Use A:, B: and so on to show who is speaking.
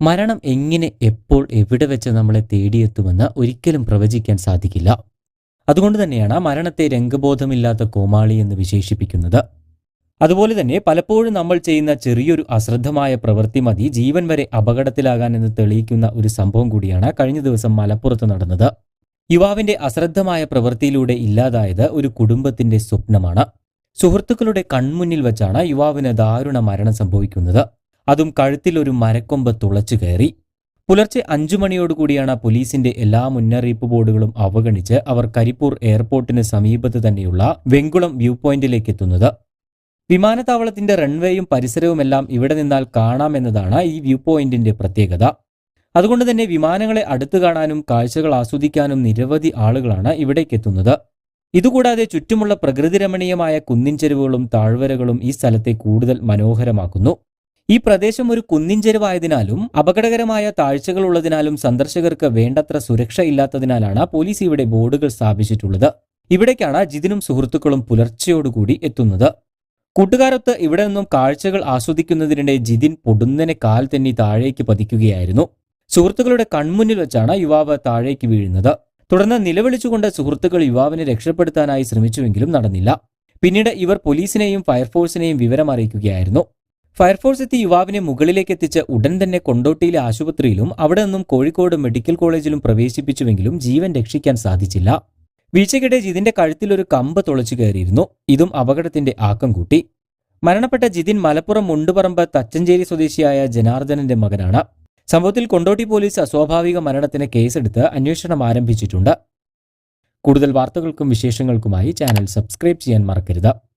A: മരണം എങ്ങനെ എപ്പോൾ എവിടെ വെച്ച് നമ്മളെ തേടിയെത്തുമെന്ന് ഒരിക്കലും പ്രവചിക്കാൻ സാധിക്കില്ല. അതുകൊണ്ട് തന്നെയാണ് മരണത്തെ രംഗബോധമില്ലാത്ത കോമാളി എന്ന് വിശേഷിപ്പിക്കുന്നത്. അതുപോലെ തന്നെ പലപ്പോഴും നമ്മൾ ചെയ്യുന്ന ചെറിയൊരു അശ്രദ്ധമായ പ്രവൃത്തി മതി ജീവൻ വരെ അപകടത്തിലാകാൻ എന്ന് തെളിയിക്കുന്ന ഒരു സംഭവം കൂടിയാണ് കഴിഞ്ഞ ദിവസം മലപ്പുറത്ത് നടന്നത്. യുവാവിന്റെ അശ്രദ്ധമായ പ്രവൃത്തിയിലൂടെ ഇല്ലാതായത് ഒരു കുടുംബത്തിന്റെ സ്വപ്നമാണ്. സുഹൃത്തുക്കളുടെ കൺമുന്നിൽ വെച്ചാണ് യുവാവിന് ദാരുണ മരണം സംഭവിക്കുന്നത്. അതും കഴുത്തിൽ ഒരു മരക്കൊമ്പ് തുളച്ചു കയറി. പുലർച്ചെ അഞ്ചു മണിയോടുകൂടിയാണ് പോലീസിന്റെ എല്ലാ മുന്നറിയിപ്പ് ബോർഡുകളും അവഗണിച്ച് അവർ കരിപ്പൂർ എയർപോർട്ടിന് സമീപത്ത് തന്നെയുള്ള വെങ്കുളം വ്യൂ പോയിന്റിലേക്ക് എത്തുന്നത്. വിമാനത്താവളത്തിന്റെ റൺവേയും പരിസരവുമെല്ലാം ഇവിടെ നിന്നാൽ കാണാമെന്നതാണ് ഈ വ്യൂ പോയിന്റിന്റെ പ്രത്യേകത. അതുകൊണ്ട് തന്നെ വിമാനങ്ങളെ അടുത്തു കാണാനും കാഴ്ചകൾ ആസ്വദിക്കാനും നിരവധി ആളുകളാണ് ഇവിടേക്ക് എത്തുന്നത്. ഇതുകൂടാതെ ചുറ്റുമുള്ള പ്രകൃതിരമണീയമായ കുന്നിൻ ചെരുവുകളും താഴ്വരകളും ഈ സ്ഥലത്തെ കൂടുതൽ മനോഹരമാക്കുന്നു. ഈ പ്രദേശം ഒരു കുന്നിൻ ചെരുവായതിനാലും അപകടകരമായ താഴ്ചകൾ ഉള്ളതിനാലും സന്ദർശകർക്ക് വേണ്ടത്ര സുരക്ഷ ഇല്ലാത്തതിനാലാണ് പോലീസ് ഇവിടെ ബോർഡുകൾ സ്ഥാപിച്ചിട്ടുള്ളത്. ഇവിടേക്കാണ് ജിതിനും സുഹൃത്തുക്കളും പുലർച്ചയോടുകൂടി എത്തുന്നത്. കൂട്ടുകാരൊത്ത് ഇവിടെ നിന്നും കാഴ്ചകൾ ആസ്വദിക്കുന്നതിനിടെ ജിതിൻ പൊടുന്നനെ കാൽ തന്നെ താഴേക്ക് പതിക്കുകയായിരുന്നു. സുഹൃത്തുക്കളുടെ കൺമുന്നിൽ വെച്ചാണ് യുവാവ് താഴേക്ക് വീഴുന്നത്. തുടർന്ന് നിലവിളിച്ചുകൊണ്ട് സുഹൃത്തുക്കൾ യുവാവിനെ രക്ഷപ്പെടുത്താനായി ശ്രമിച്ചുവെങ്കിലും നടന്നില്ല. പിന്നീട് ഇവർ പോലീസിനെയും ഫയർഫോഴ്സിനെയും വിവരം അറിയിക്കുകയായിരുന്നു ഫയർഫോഴ്സ് എത്തി യുവാവിനെ മുകളിലേക്ക് എത്തിച്ച് ഉടൻ തന്നെ കൊണ്ടോട്ടിയിലെ ആശുപത്രിയിലും അവിടെ നിന്നും കോഴിക്കോട് മെഡിക്കൽ കോളേജിലും പ്രവേശിപ്പിച്ചുവെങ്കിലും ജീവൻ രക്ഷിക്കാൻ സാധിച്ചില്ല. വീഴ്ചയ്ക്കിടെ ജിതിന്റെ കഴുത്തിൽ ഒരു കമ്പ് തുളച്ചു കയറിയിരുന്നു. ഇതും അപകടത്തിന്റെ ആക്കം കൂട്ടി. മരണപ്പെട്ട ജിതിൻ മലപ്പുറം മുണ്ടുപറമ്പ് തച്ചഞ്ചേരി സ്വദേശിയായ ജനാർദ്ദനന്റെ മകനാണ്. സംഭവത്തിൽ കൊണ്ടോട്ടി പോലീസ് അസ്വാഭാവിക മരണത്തിന് കേസെടുത്ത് അന്വേഷണം ആരംഭിച്ചിട്ടുണ്ട്. കൂടുതൽ വാർത്തകൾക്കും വിശേഷങ്ങൾക്കുമായി ചാനൽ സബ്സ്ക്രൈബ് ചെയ്യാൻ മറക്കരുത്.